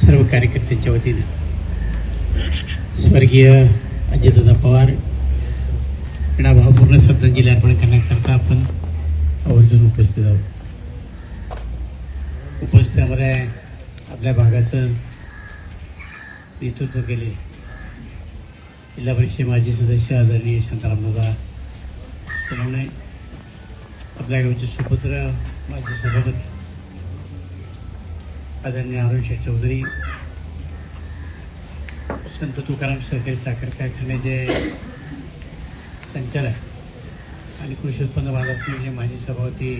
सर्व कार्यकर्त्यांच्या वतीनं. स्वर्गीय अजितदादा पवार यांना भावपूर्ण श्रद्धांजली अर्पण करण्याकरता आपण आवर्जून उपस्थित आहोत. उपस्थितामध्ये आपल्या भागाचं नेतृत्व केले. जिल्हा परिषद माजी सदस्य आदरणीय शांतारामदादा सोनवणे आपल्या गावचे सुपुत्र माजी सभापती आदरणीय अरुण शेठ चौधरी संत तुकाराम सहकारी साखर कारखान्याचे संचालक आणि कृषी उत्पन्न बाजार समितीचे माजी सभापती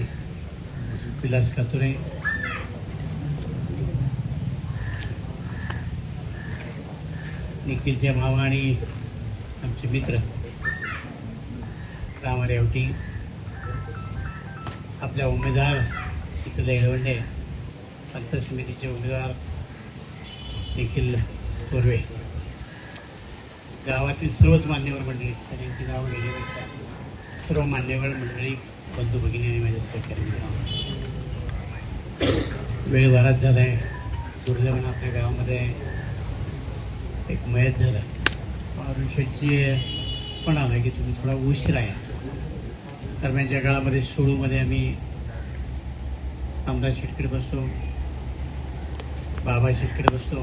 विलास कातुरे. निखिलचे मामा आणि आमचे मित्र राम रेवटी आपल्या उमेदवार इकडे येळवंडे. पंचायत समितीचे उमेदवार निखिल पूर्वे गावातील सर्वच मान्यवर मंडळी त्यांची नाव घेण्यापेक्षा सर्व मान्यवर मंडळी बंधू भगिनी आणि माझ्या सहकारी वेळ बराच झाला आहे. दुर्दैवानं आपल्या गावामध्ये एक मयत झाला. अरुण पण आला की तुम्ही थोडा उशीर आहे. दरम्यानच्या काळामध्ये सोळूमध्ये आम्ही आमदार शेटकडे बसतो बाबा शेतकरी बसतो.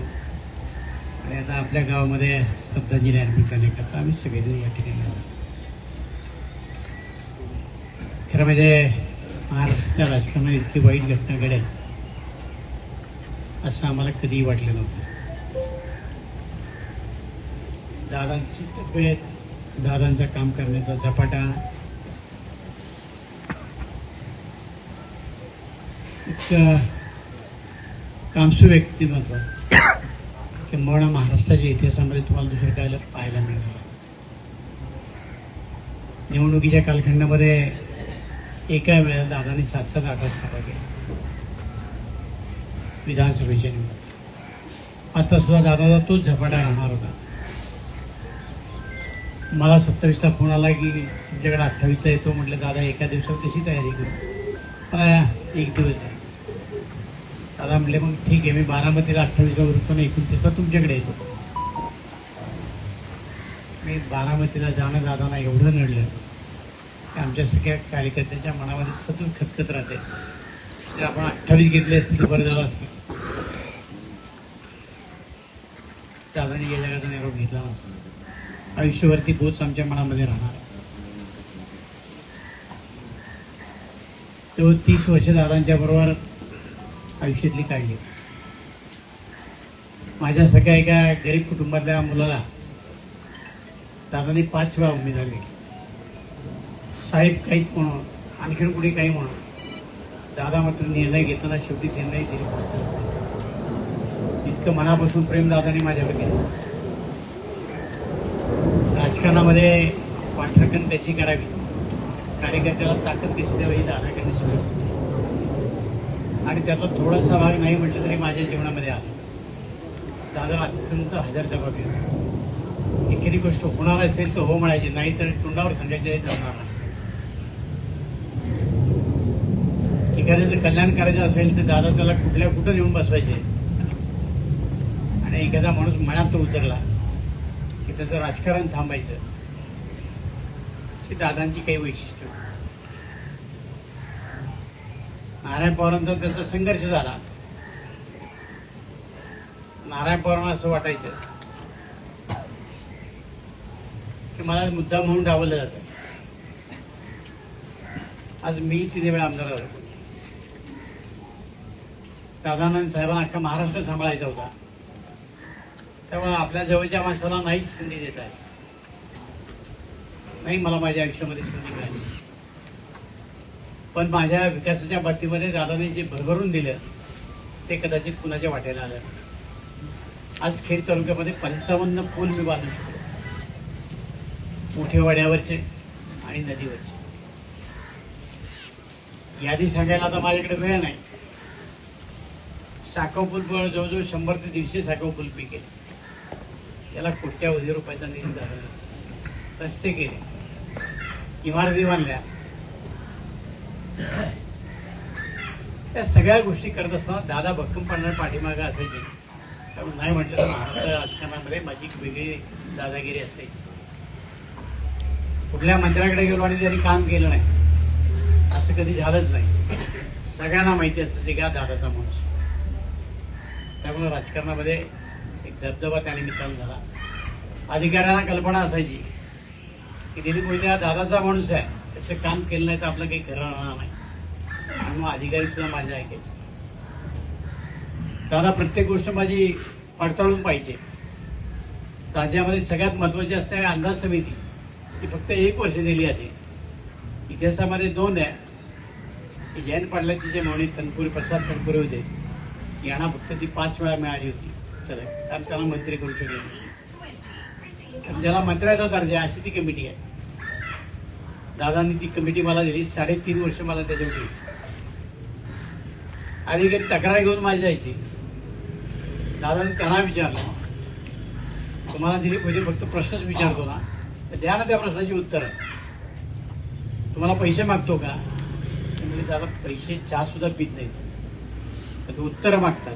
आणि आता आपल्या गावामध्ये श्रद्धांजली अर्पण करण्याकरता आम्ही सगळेजण या ठिकाणी आलो खरं म्हणजे महाराष्ट्राच्या राजकारणात इतकी वाईट घटना घडेल असं आम्हाला कधीही वाटलं नव्हतं. दादांची तब्येत दादांचं काम करण्याचा झपाटा इतकं कामसू व्यक्तिमत्व किंबहुना महाराष्ट्राच्या इतिहासामध्ये तुम्हाला दुसरं काय पाहायला मिळणार निवडणुकीच्या कालखंडामध्ये एका वेळेला दादांनी सात सात आठ आठ सभा केल्या विधानसभेच्या निवडणूक आता सुद्धा दादाचा तोच झपाटा राहणार होता. मला सत्तावीसला फोन आला की तुमच्याकडे अठ्ठावीसला येतो म्हटलं दादा एका दिवसात कशी तयारी करू? मला एक दिवस. दादा म्हटले मग ठीक आहे मी बारामतीला अठ्ठावीसला उरतो ना एकोणतीसला तुमच्याकडे येतो. मी बारामतीला जाणं दादांना एवढं नडलं की आमच्या सगळ्या कार्यकर्त्यांच्या मनामध्ये सतत खतखत राहते. जर आपण अठ्ठावीस घेतले असते तर बरं झालं असतं. दादाने गेल्या का निरोप घेतला नसतो. आयुष्यभरती बोच आमच्या मनामध्ये राहणार. तो तीस वर्ष दादांच्या बरोबर आयुष्यातली काढली माझ्या सगळ्या एका गरीब कुटुंबातल्या मुलाला दादाने पाच वेळा उमेदवार झाली साहेब काही म्हणून आणखीन कुठे काही म्हणून. दादा मात्र निर्णय घेताना शेवटी निर्णय दिले इतकं मनापासून प्रेम दादाने माझ्यावर केलं. राजकारणामध्ये वाटरकण कशी करावी? कार्यकर्त्याला ताकद कशी द्यावी? ही दादाकडे आणि त्याचा थोडासा भाग नाही म्हटलं तरी माझ्या जीवनामध्ये आला. दादा अत्यंत हजर जबाबदारी एखादी गोष्ट होणार असेल तर हो म्हणायची नाही तर तोंडावर सांगायचे जमणार नाही. एखाद्याचं कल्याण करायचं असेल तर दादा त्याला कुठल्या कुठं येऊन बसवायचे? आणि एखादा माणूस मनात तो उतरला की त्याचं राजकारण थांबायचं ही दादांची काही वैशिष्ट्य होती. नारायण पवारांचा त्याचा संघर्ष झाला. नारायण पवारांना असं वाटायचं की मला मुद्दा म्हणून डावलं जातं. आज मी तिथे वेळा आमदार झालो. दादानंद साहेबांना अख्खा महाराष्ट्र सांभाळायचा होता. त्यामुळे आपल्या जवळच्या माणसाला नाहीच संधी देत आहे नाही मला माझ्या आयुष्यामध्ये संधी मिळाली. पण माझ्या विकासाच्या बाबतीमध्ये दादाने जे भरभरून दिलं ते कदाचित कुणाच्या वाटेला आलं आज खेड तालुक्यामध्ये पंचावन्न पूल मी बांधू शकलो. मोठे वाड्यावरचे आणि नदीवरचे. यादी सांगायला आता माझ्याकडे वेळ नाही. साखव पूल जवळजवळ शंभर ते दीडशे साखव पूल पी केले याला कोट्यावधी रुपयाचा निधी झाला. रस्ते केले. इमारती बांधल्या. त्या सगळ्या गोष्टी करत असताना दादा भक्कमपणाने पाठीमागं असायचे. त्यामुळे नाही म्हटलं तर महाराष्ट्र राजकारणामध्ये माझी एक वेगळी दादागिरी असायची. कुठल्या मंत्र्याकडे गेलो आणि त्यांनी काम केलं नाही. असं कधी झालंच नाही. सगळ्यांना माहिती असतं का दादाचा माणूस त्यामुळे राजकारणामध्ये एक धबधबा त्या निमित्तानं झाला. अधिकाऱ्यांना कल्पना असायची की दिलीप मोहिते हा दादाचा माणूस आहे. त्याचं काम केलं नाही तर आपलं काही खरं राहणार नाही. आणि मग अधिकारी सुद्धा माझ्या ऐकायचे दादा प्रत्येक गोष्ट माझी पडताळून पाहिजे. राज्यामध्ये सगळ्यात महत्वाची असणारी अंदाज समिती ती फक्त एक वर्ष दिली आहे. इतिहासामध्ये दोन आहे. की जैन पाटलाची जे मोहनी तनपुरे प्रसाद तनपुरे होते यांना फक्त ती पाच वेळा मिळाली होती. सर कारण त्याला मंत्री करू शकले ज्याला मंत्र्याचा दर्जा आहे, अशी ती कमिटी आहे. दादांनी ती कमिटी मला दिली. साडेतीन वर्ष मला त्याच्यावर आधी अधिकारी तक्रार घेऊन माझी जायची. दादाने त्यांना विचारलं. तुम्हाला दिली म्हणजे फक्त प्रश्नच विचारतो ना. तर द्या ना त्या प्रश्नाची उत्तर. तुम्हाला पैसे मागतो का? म्हणजे दादा पैसे चहा सुद्धा पित नाहीत. तर ते उत्तर मागतात.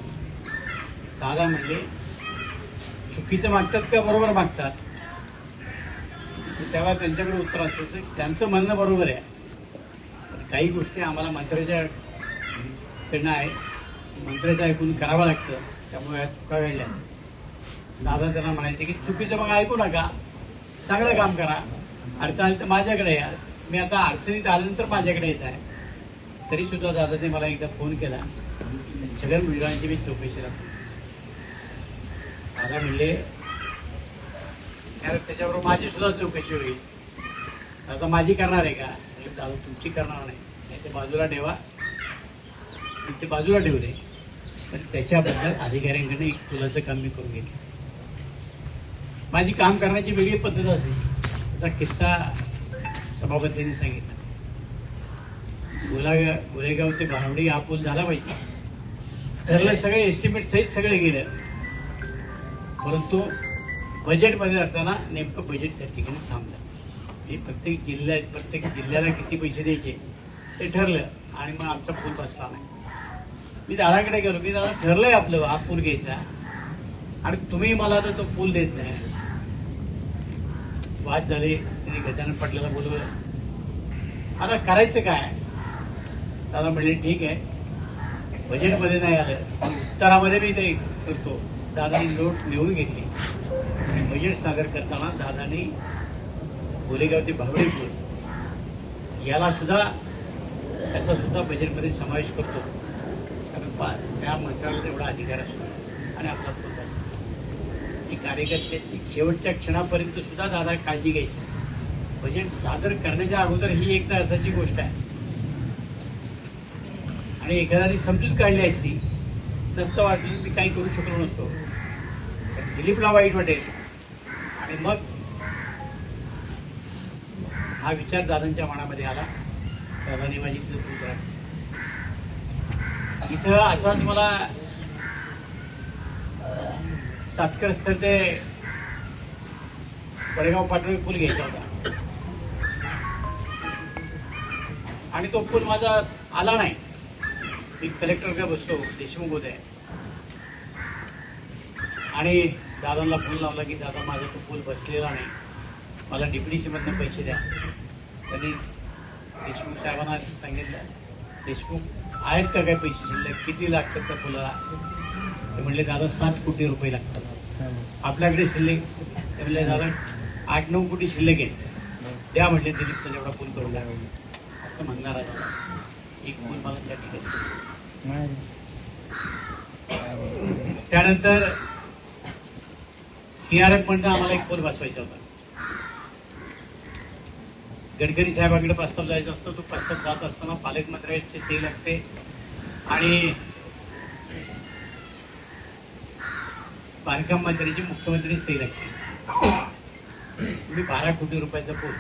दादा म्हणले चुकीचं मागतात का बरोबर मागतात? तेव्हा त्यांच्याकडे उत्तर असतं त्यांचं म्हणणं बरोबर आहे. काही गोष्टी आम्हाला मंत्र्याच्या कडनं आहे मंत्र्याचं ऐकून करावं लागतं त्यामुळे चुका घडल्या. दादा त्यांना म्हणायचे की चुकीचं मग ऐकू नका चांगलं काम करा अडचण आली तर माझ्याकडे या. मी आता अडचणीत आल्यानंतर माझ्याकडे येत आहे. तरी सुद्धा दादाने मला एकदा फोन केला. सगळ्या मुलांची मी चौकशी राहतो दादा म्हणले "यार, त्याच्याबरोबर माझी सुद्धा चौकशी होईल. आता माझी करणार आहे का? म्हणजे दादा तुमची करणार नाही. ते बाजूला ठेवा. ते बाजूला ठेवले पण त्याच्याबद्दल अधिकाऱ्यांकडनं एक फुलाचं काम मी करून घेतलं. माझी काम करण्याची वेगळी पद्धत असेल. त्याचा किस्सा सभापतींनी सांगितला. गोलागाव गोरेगाव ते भावडी हा पूल झाला पाहिजे. ठरलं सगळे एस्टिमेट सहित सगळे गेले. परंतु बजेटमध्ये असताना नेमकं बजेट त्या ठिकाणी थांबलं. मी प्रत्येक जिल्ह्यात प्रत्येक जिल्ह्याला किती पैसे द्यायचे ते ठरलं आणि मग आमचा पूल बसला नाही. मी दादाकडे गेलो की दादा ठरलंय आपलं हा पूल घ्यायचा. आणि तुम्ही मला तर तो पूल देत नाही. वाद झाले त्यांनी गजानन पाटलाला बोलवलं. आता करायचं काय? दादा म्हणले ठीक आहे. बजेटमध्ये नाही आलं. उत्तरामध्ये मी ते करतो. दादानी नोट लिहून घेतली. बजेट सादर करताना दादानी गोलेगाव ते भावडे याला सुद्धा त्याचा सुद्धा बजेटमध्ये समावेश करतो. कारण पा त्या मंत्र्याला एवढा अधिकार असतो. आणि आपला पूल असतो. ही कार्यकर्त्याची शेवटच्या क्षणापर्यंत सुद्धा दादा काळजी घ्यायची. बजेट सादर करण्याच्या अगोदर ही एक तर असाची गोष्ट आहे. आणि एखाद्याने समजूत काढली असती नसतं वाटलं मी काही करू शकलो नसतो. दिलीपला वाईट वाटेल. आणि मग हा विचार दादांच्या मनामध्ये आला. दादाने माझी तिथं पूल करा इथं असाच मला सातकर स्थळ ते वडेगाव पाटोळी पूल घ्यायचा होता. आणि तो पूल माझा आला नाही. मी कलेक्टरकडे बसतो देशमुख उदय आणि दादांना फोन लावला की दादा माझा तो पूल बसलेला नाही. मला डीपीडीसी मधनं पैसे द्या. त्यांनी देशमुख साहेबांना सांगितलं देशमुख आहेत का काय पैसे शिल्लक? किती लागतात त्या पुलाला ते म्हणले दादा सात कोटी रुपये लागतात. आपल्याकडे शिल्लक ते म्हणले दादा आठ नऊ कोटी शिल्लक आहेत. द्या म्हटले दिलीपचा जेवढा पूल करून द्या. असं म्हणणार आहे. एक पूल मला त्या ठिकाणी. त्यानंतर सीआरएफ म्हणणं आम्हाला एक पोल बसवायचा होता. गडकरी साहेबाकडे प्रस्ताव जायचा असतो तो प्रस्ताव जात असताना पालकमंत्र्यांची सही लागते आणि बांधकाम मंत्र्यांची मुख्यमंत्री सही लागते तुम्ही बारा कोटी रुपयाचा पोल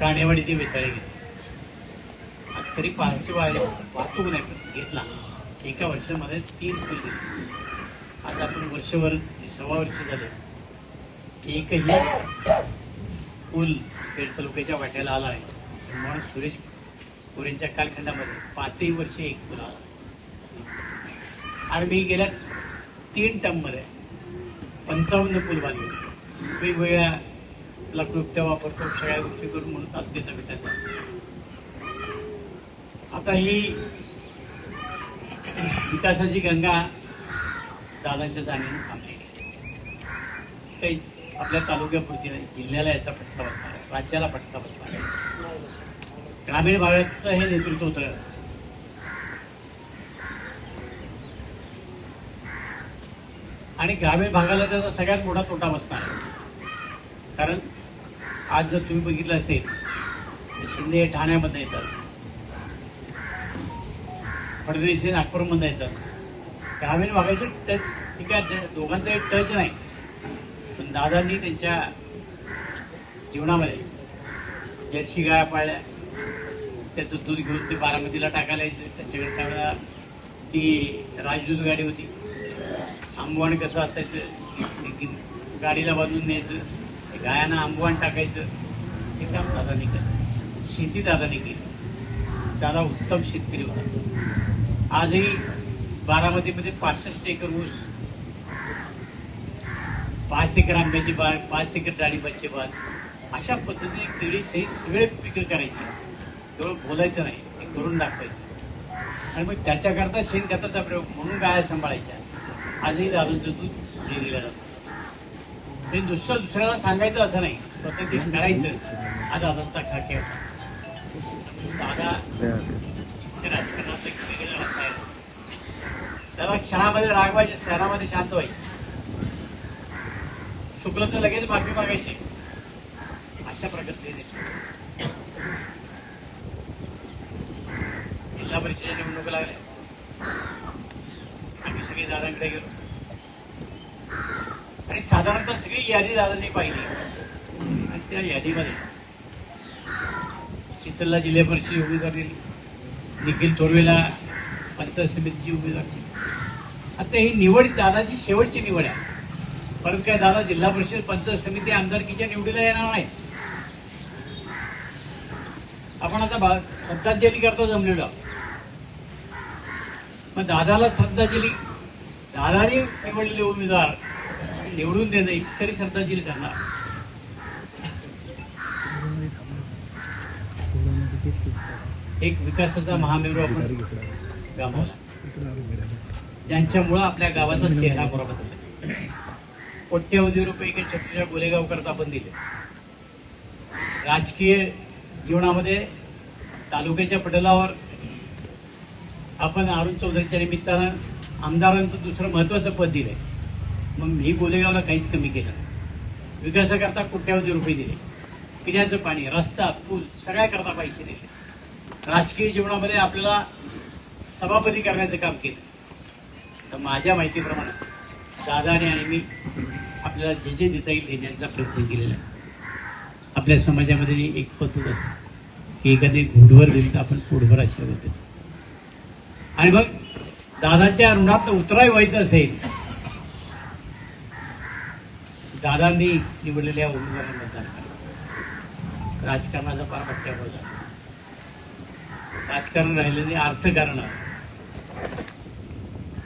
काणेवाडी ते वेताळे घेतले आज तरी पारशे वाहतूक नाही घेतला. एका वर्षामध्ये तीन पूल घेतले आज आपण वर्षभर सव्वा वर्ष झाले. एकही पूल पेठ तालुक्याच्या वाट्याला आला आहे म्हणून सुरेश कोरेंच्या कालखंडामध्ये पाचही वर्ष एक पूल आला. आणि मी गेल्या तीन टर्ममध्ये पंचावन्न पूल बांधले. वेगवेगळ्या ला कृत्य वापरतो सगळ्या गोष्टी करून म्हणून तालुक्याचा विकास आता ही विकासाची गंगा दादांच्या जाणीने थांबली. काही आपल्या तालुक्यापुरती नाही जिल्ह्याला याचा फटका बसणार आहे राज्याला फटका बसणार आहे. ग्रामीण भागाचं हे नेतृत्व होतं. आणि ग्रामीण भागाला त्याचा सगळ्यात मोठा तोटा बसणार आहे. कारण आज जर तुम्ही बघितलं असेल तर शिंदे हे ठाण्यामध्ये येतात. फडणवीस हे नागपूरमध्ये येतात. ग्रामीण भागाचे टच. ठीक आहे ते दोघांचाही टच नाही. पण दादांनी त्यांच्या जीवनामध्ये जर्सी गाया पाळल्या. त्याचं दूध घेऊन ते बारामतीला टाकायला यायचं. त्याच्याकडे त्यावेळेला ती राजदूत गाडी होती. आंबवण कसं असायचं गाडीला बांधून न्यायचं. गायांना आंबवण टाकायचं. हे काम दादानी केलं. शेती दादानी केली. दादा उत्तम शेतकरी होता. आजही बारामतीमध्ये पासष्ट एकर ऊस पाच एकर आंब्याची बाग पाच एकर डाळिंबाची बाग अशा पद्धतीने केळी सहित सगळे पिकं करायची. केवळ बोलायचं नाही ते करून दाखवायचं. आणि मग त्याच्याकरता शेणखताचा प्रयोग म्हणून गाया सांभाळायच्या. आजही दारूचं दूध डेअरीला जातं ते दुसरं दुसऱ्याला सांगायचं असं नाही स्वतः ते करायचं. हा दादांचा खाके होता. दादा ते राजकारणात एक वेगळं असायला त्याला क्षणामध्ये रागवायचे क्षणामध्ये शांत व्हायचे. शुक्ल तर लगेच माफी मागायची. अशा प्रकारचे जिल्हा परिषदेच्या निवडणूक लागल्या आम्ही सगळे दादांकडे गेलो. आणि साधारणतः सगळी यादी दादांनी पाहिली. आणि त्या यादीमध्ये शीतलला जिल्हा परिषद उमेदवार दिली. निखिल तोरवेला पंचायत समितीची उमेदवार दिली. आता ही निवड दादाची शेवटची निवड आहे. परत काय दादा जिल्हा परिषद पंचायत समिती आमदारकीच्या निवडीला येणार नाही. आपण आता श्रद्धांजली करता जमलेलो. मग दादाला श्रद्धांजली दादाने निवडलेले उमेदवार निवडून देणं हीच खरी श्रद्धांजली करणार. एक विकासाचा महामेरू आपण गमावला ज्यांच्यामुळं आपल्या गावाचा चेहरा मोरा बदलला कोट्यवधी रुपये एका छोट्याशा गोलेगावकरता आपण दिले. राजकीय जीवनामध्ये तालुक्याच्या पटलावर आपण अरुण चौधरीच्या निमित्तानं आमदारांचं दुसरं महत्वाचं पद दिलंय. मग मी गोलेगावला काहीच कमी केलं नाही. विकासाकरता कोट्यावधी रुपये दिले. पिण्याचं पाणी रस्ता पूल सगळ्याकरता पैसे दिले. राजकीय जीवनामध्ये आपल्याला सभापती करण्याचं काम केलं. तर माझ्या माहितीप्रमाणे दादाने आणि मी आपल्याला जे जे देता येईल देण्याचा प्रयत्न केलेला आहे. आपल्या समाजामध्ये एक पद्धत असते की एखादी घुडवर दिली तर आपण पोटभर आशीर्वाद देतो. आणि मग दादाच्या ऋणात उतराय व्हायचं असेल दादांनी निवडलेल्या उमेदवारांना मतदान राजकारणाचा पार मोठ्या झाला राजकारण राहिलं नाही अर्थकारण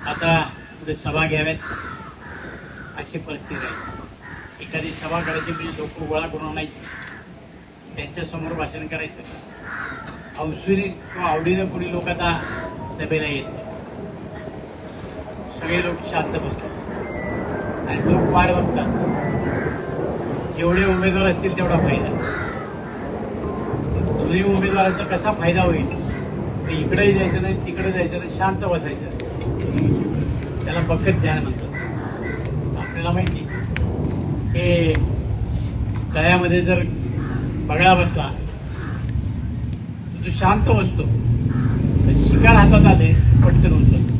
आता पुढे सभा घ्याव्यात अशी परिस्थिती आहे. एखादी सभा करायची म्हणजे लोक गोळा करून आणायची. त्यांच्यासमोर भाषण करायचं. हौसुरी किंवा आवडीनं कोणी लोक आता सभेला येत सगळे लोक शांत बसतात. आणि लोक वाट बघतात. जेवढे उमेदवार असतील तेवढा फायदा. दोन्ही उमेदवारांचा कसा फायदा होईल? ते इकडेही जायचं नाही तिकडे जायचं नाही शांत बसायचं. त्याला बखत ध्यान म्हणतात आपल्याला माहिती. हे तळ्यामध्ये जर बगळा बसला तर तो शांत बसतो. शिकार हातात आले पटकन उचलतो.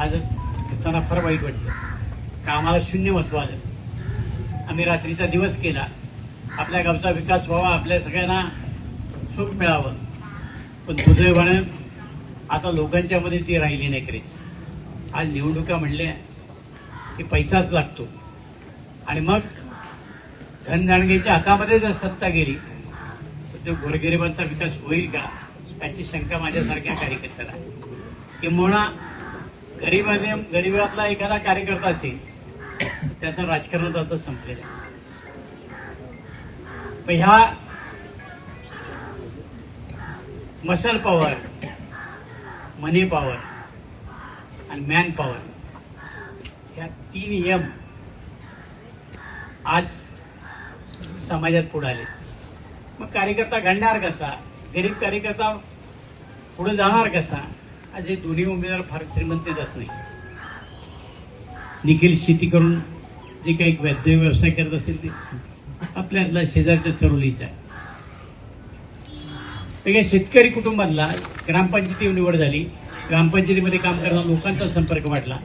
आज त्यांना फार वाईट वाटतं. कामाला शून्य महत्त्व आलं. आम्ही रात्रीचा दिवस केला. आपल्या गावचा विकास व्हावा आपल्या सगळ्यांना सुख मिळावं. पण दुर्दैवानं आता लोकांच्या मध्ये ती राहिली नाही खरीच. आज निवडणुका म्हणल्या की पैसाच लागतो. आणि मग धनदाणगेच्या हातामध्ये जर सत्ता गेली तर तो गोरगरिबांचा विकास होईल का? याची शंका माझ्यासारख्या कार्यकर्त्याला आहे. किंबहुना गरीबाने गरीबातला एखादा कार्यकर्ता असेल त्याचं राजकारणात आता संपलेलं आहे. ह्या मसल पॉवर मनी पॉवर आणि मॅन पॉवर या तीन यम आज समाजात पुढे आले. मग कार्यकर्ता घडणार कसा? गरीब कार्यकर्ता पुढे जाणार कसा? आज हे दोन्ही उमेदवार फार श्रीमंतच नाही. निखिल शेती करून जे काही वैद्य व्यवसाय करत असेल ते आपल्यातला शेजारच्या चरोलीचा आहे. वेगळ्या शेतकरी कुटुंबातला ग्रामपंचायती निवड झाली. ग्रामपंचायतीमध्ये काम करणाऱ्या लोकांचा संपर्क वाढला.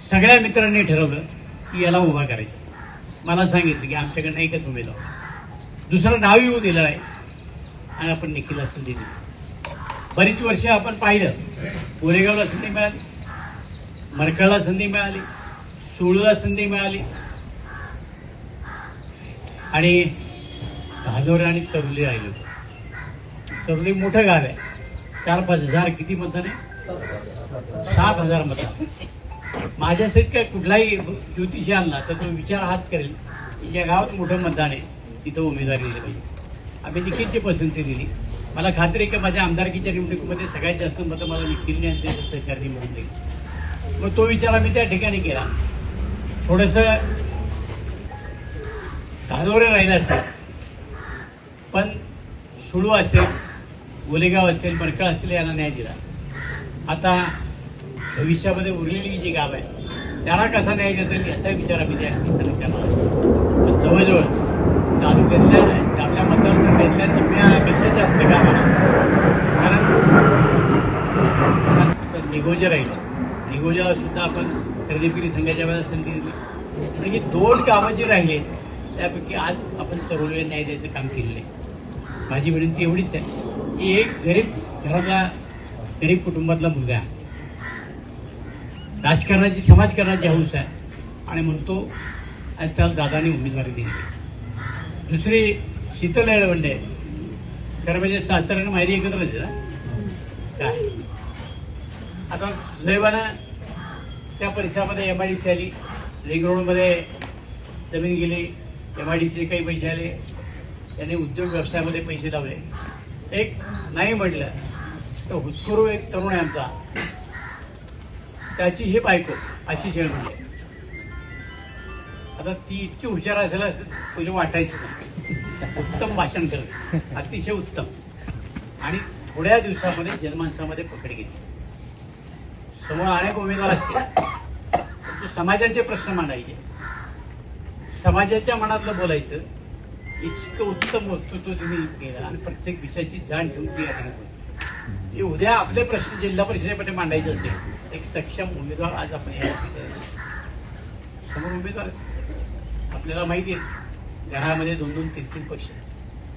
सगळ्या मित्रांनी ठरवलं की याला उभा करायचा. मला सांगितलं की आमच्याकडनं एकच उमेदवार दुसरं नाव येऊ दिलं आहे आणि आपण निखिल असं दिली. बरीच वर्ष आपण पाहिलं. कोरेगावला संधी मिळाली. मरकळला संधी मिळाली. सोळूला संधी मिळाली. आणि धानोर आणि चरुली राहिलो. चरुली मोठं गाव आहे. चार पाच हजार किती मतदान आहे सात हजार मतदान माझ्यासाठी काय कुठलाही ज्योतिषी आणला तर तो विचार हाच करेल की ज्या गावात मोठं मतदान आहे तिथं उमेदवारी दिली पाहिजे. आम्ही निखिलची पसंती दिली. मला खात्री आहे की माझ्या आमदारकीच्या निवडणुकीमध्ये सगळ्यात जास्त मतं मला निखिलने आणि त्याच्या सहकारी मिळून दिली मग तो विचार आम्ही त्या ठिकाणी केला. थोडस धानोरे राहिलं असेल पण सुळू असेल ओलेगाव असेल मडकळ असेल यांना न्याय दिला. आता भविष्यामध्ये उरलेली जी गाव आहे त्याला कसा न्याय देता येईल याचा विचार आम्ही त्या ठिकाणी करणार पण जवळजवळ तालुक्यातल्या आपल्या मतदारसंघातल्या निम्म्यापेक्षा जास्त गाव आहे कारण निगोजा राहिलं. निगोजाला सुद्धा आपण खरेदी विक्री संघाच्या वेळेला संधी दिली. आणि ही दोन कामं जी राहिली त्यापैकी आज आपण चरोली न्याय द्यायचं काम केलेलं आहे. माझी विनंती एवढीच आहे. की एक गरीब घराचा गरीब कुटुंबातला मुलगा आहे. राजकारणाची समाजकारणाची हौस आहे. आणि म्हणतो आज त्याला दादाने उमेदवारी दिली. दुसरी शीतल येळवंडे. खरं म्हणजे सासऱ्याने माहिती एकत्र ना काय? आता सुदैवानं त्या परिसरामध्ये एम आय डी सी आली. रिंग रोडमध्ये जमीन गेली. एम आय डी सी काही पैसे आले. त्याने उद्योग व्यवसायामध्ये पैसे लावले. एक नाही म्हटलं तर हुतकुरू एक तरुण आहे आमचा. त्याची ही बायको अशी शेळ म्हणजे आता ती इतकी हुशार असेल तुझे वाटायचं उत्तम भाषण करत. अतिशय उत्तम. आणि थोड्या दिवसामध्ये जनमानसामध्ये पकड घेतली. समोर अनेक उमेदवार असतील. समाजाचे प्रश्न मांडायचे. समाजाच्या मनातलं बोलायचं. इतकं उत्तम वक्तृत्व तुम्ही केलं. आणि प्रत्येक विषयाची जाण ठेवून ती अधिक उद्या आपले प्रश्न जिल्हा परिषदेमध्ये मांडायचे असेल एक सक्षम उमेदवार आज आपण या समोर उमेदवार आपल्याला माहिती आहे घरामध्ये दोन दोन तीन तीन पक्ष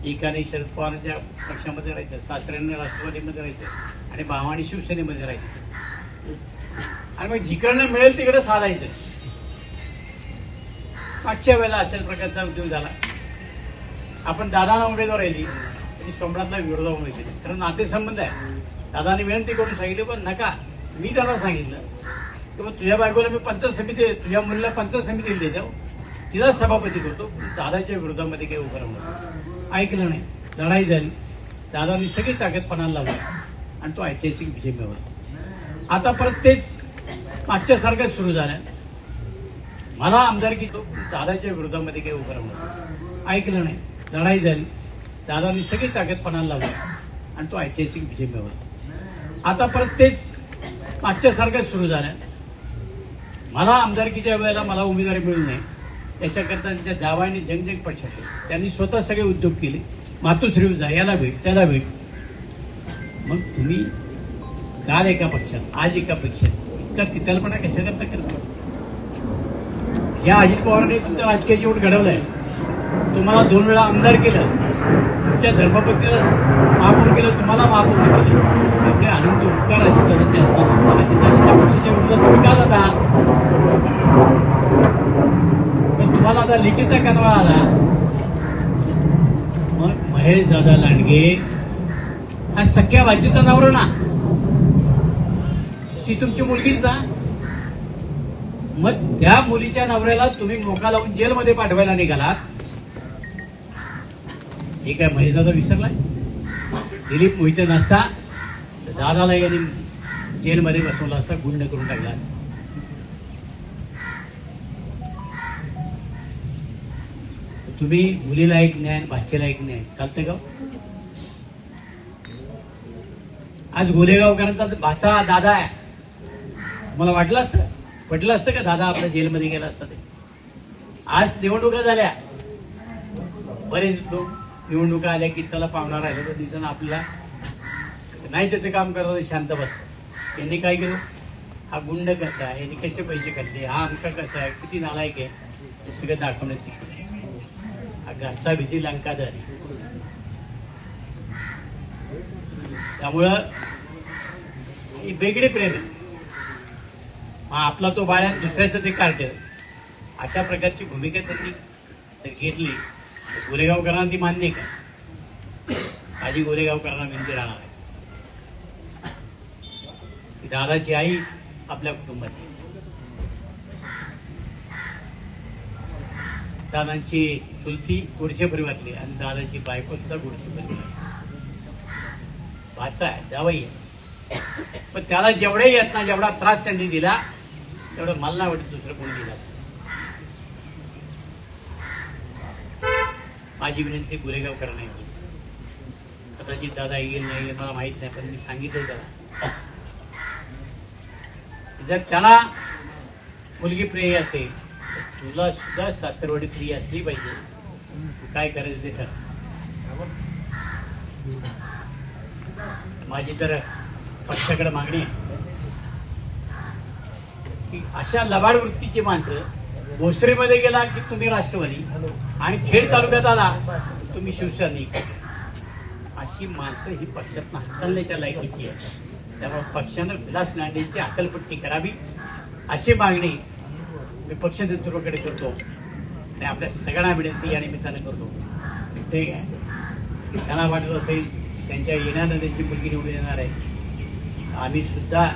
एकाने शरद पवारांच्या पक्षामध्ये राहायचं सासऱ्याने राष्ट्रवादीमध्ये राहायचं आणि भावाने शिवसेनेमध्ये राहायचं. आणि मग जिकडनं मिळेल तिकडे साधायचं. मागच्या वेळेला अशाच प्रकारचा उद्योग झाला. आपण दादाला उमेदवार राहिली आणि सोमनाथला विरोधा उमेदवार दिली. कारण नातेसंबंध आहे. दादाने विनंती करून सांगितली पण नका मी त्यांना सांगितलं की मग तुझ्या बायकोला मी पंचायत समिती तुझ्या मुलीला पंचायत समितीला देतो तिला सभापती करतो. दादाच्या विरोधामध्ये काही उभं राहणार ऐकलं नाही. लढाई झाली. दादांनी सगळी ताकद पणाला लावली. आणि तो ऐतिहासिक विजय मिळवला. आता परत तेच मागच्यासारखंच सुरू झालं. मला आमदारकी तो दादाच्या विरोधामध्ये काही उभं राहणार ऐकलं नाही. लढाई झाली. दादांनी सगळी ताकद पणाला लावली. आणि तो ऐतिहासिक विजय मिळवला. आता परत तेच मागच्यासारखंच सुरू झालं मला आमदारकीच्या वेळेला मला उमेदवारी मिळू नये याच्याकरता त्यांच्या जावानी जंगजंग पक्षाचे त्यांनी स्वतः सगळे उद्योग केले. मातोश्री जा याला भेट त्याला भेट. मग तुम्ही काल एका पक्षात आज एका पक्षात. इतका तिथलपणा कशा करता? करता या अजित पवारांनी तुमच्या राजकीय जीवन आहे. तुम्हाला दोन वेळा आमदार केलं तुमच्या धर्मपत्नीला महापौर केलं तुम्हाला महापौर केलं. ते आनंद उपकार अधिकाऱ्यांचे असतात. अधिकाऱ्यांच्या पक्षाच्या विरोधात तुम्ही का जाता? पण तुम्हाला आता लिखीचा कनवा आला. मग महेश दादा लांडगे हा सख्या भाजीचा नवरा ना? ती तुमची मुलगीच ना? मग त्या मुलीच्या नवऱ्याला तुम्ही मोका लावून जेलमध्ये पाठवायला निघालात. हे काय महेश दादा विसरलाय? दिलीप मोहिते नसता दादाला यांनी जेलमध्ये बसवलं असतं गुंड करून टाकला असता तुम्ही मुलीला एक न्याय भाचीला एक न्याय. चालतंय का हो? आज गोलेगावकरांचा भाचा दादा आहे. मला वाटलं असतं? पटलं असतं का दादा आपल्या जेलमध्ये गेला असता ते? आज निवडणुका झाल्या. बरेच लोक निवडणुका आल्या की चला पावणार आहे तर निदान आपल्याला नाही त्याचं काम करत शांत बसत यांनी काय केलं? हा गुंड कसा आहे? यांनी कसे पैसे खाल्ले? हा अंका कसा आहे? किती नालायक आहे? हे सगळं दाखवण्याचं केलं हा घरचा भीती लंकादर त्यामुळं ही प्रेम आहे. आपला तो बाळ्या दुसऱ्याचं ते कार्ट अशा प्रकारची भूमिका त्यांनी घेतली. गोरेगावकरांना ती मान्य का? माझी गोरेगावकरांना विनंती राहणार आहे. दादाची आई आपल्या कुटुंबात दादांची चुलती गुडशे परिवारातली आणि दादाची बायको सुद्धा गुडशे परिवार वाचा आहे जावई आहे. पण त्याला जेवढे येत ना जेवढा त्रास त्यांनी दिला तेवढं मला नाही वाटत दुसरं कोणी दिला माझी विनंती गुरेगाव नाही कदाचित दादा येईल नाही येईल मला माहीत नाही पण मी सांगितलं त्याला. जर त्याला मुलगी प्रिय असेल तर तुला सुद्धा सासरवाडी प्रिय असली पाहिजे. काय करायचं ते कर माझी तर पक्षाकडे मागणी आहे. की अशा लबाड वृत्तीची माणसं भोसरीमध्ये गेला की तुम्ही राष्ट्रवादी. आणि खेड तालुक्यात आला तुम्ही शिवसैनिक. अशी माणसं ही पक्षात हाकलण्याच्या लायकीची आहे त्यामुळे पक्षानं विलास लांडेची अकलपट्टी करावी अशी मागणी मी पक्ष नेतृत्वाकडे करतो. आणि आपल्या सगळ्यांना विनंती या निमित्तानं करतो. ठीक आहे त्यांना वाटत असेल त्यांच्या येण्यानं त्यांची मुलगी निवडून येणार आहे. आम्ही सुद्धा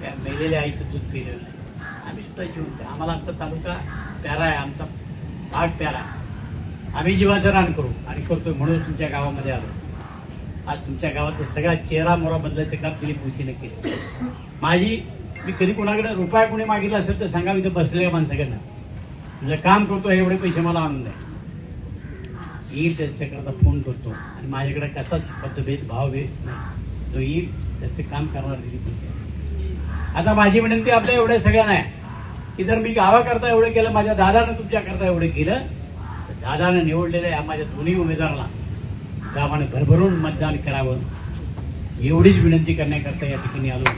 त्या मेलेल्या आईचं दूध पिलेलं आम्ही सुद्धा जीवन आम्हाला आमचा तालुका प्यारा आहे आमचा भाग प्यारा आहे. आम्ही जीवाचं रान करू आणि करतो म्हणून तुमच्या गावामध्ये आलो. आज तुमच्या गावातल्या सगळा चेहरा मोरा बदलायचं काम दिलीप मोहितीने केलं. माझी मी कधी कोणाकडे रुपया कोणी मागितला असेल तर सांगा इथं बसलेल्या माणसाकडनं. तुझं काम करतो एवढे पैसे मला आणून द्या येईल त्याच्याकरता फोन करतो. आणि माझ्याकडे कसाच पद्धभेद भावभेद नाही. तो येईल त्याचं काम करणार दिलीप आता माझी विनंती आपल्या एवढ्या सगळ्यांना आहे. की जर मी गावाकरता एवढं केलं माझ्या दादानं तुमच्याकरता एवढं केलं तर दादानं निवडलेल्या या माझ्या दोन्ही उमेदवाराला गावाने भरभरून मतदान करावं एवढीच विनंती करण्याकरता या ठिकाणी आलो.